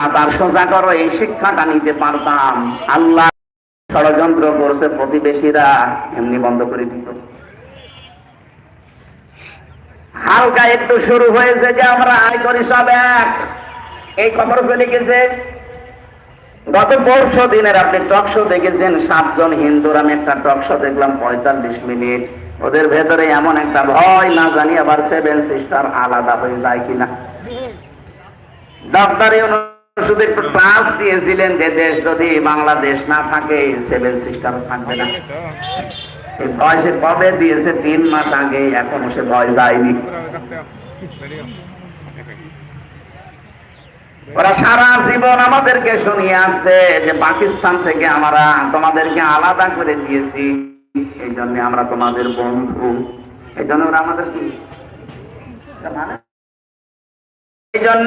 তার সোজা করো, এই শিক্ষাটা নিতে পারতাম। আল্লাহ ষড়যন্ত্র করছে প্রতিবেশীরা, এমনি বন্ধ করে দিত। হালকা একটু শুরু হয়েছে যে আমরা আয় করি সব এক। এই খবর চলে গেছে। গত পরশু দিনের আপনি টকশো দেখেছেন, সাতজন হিন্দুর, আমি একটা টকশো দেখলাম পঁয়তাল্লিশ মিনিট। ওদের ভেতরে এমন একটা ভয়, না জানি আবার সেভেন সিস্টার আলাদা হয়ে যায় কিনা। ডক্টর শুধু একটু দিয়েছিলেন যে দেশ যদি বাংলাদেশ না থাকে সেভেন সিস্টার থাকবে না। এই ভয় কবে দিয়েছে? তিন মাস আগে, এখনও সে ভয় যায়নি। ওরা সারা জীবন আমাদেরকে শুনিয়ে আসছে যে পাকিস্তান থেকে আমরা তোমাদেরকে আলাদা করে দিয়েছি। এই জন্য আমরা তোমাদের বন্ধু। এই জন্য ওরা আমাদের কি? এই জন্য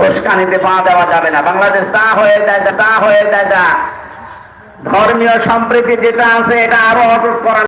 উস্কানিতে পা দেওয়া যাবে না। বাংলাদেশ চা হয়ে যায়, চা হয়ে যায় ধর্মীয় সম্প্রীতি যেটা আছে, এটা আরও অটুট করা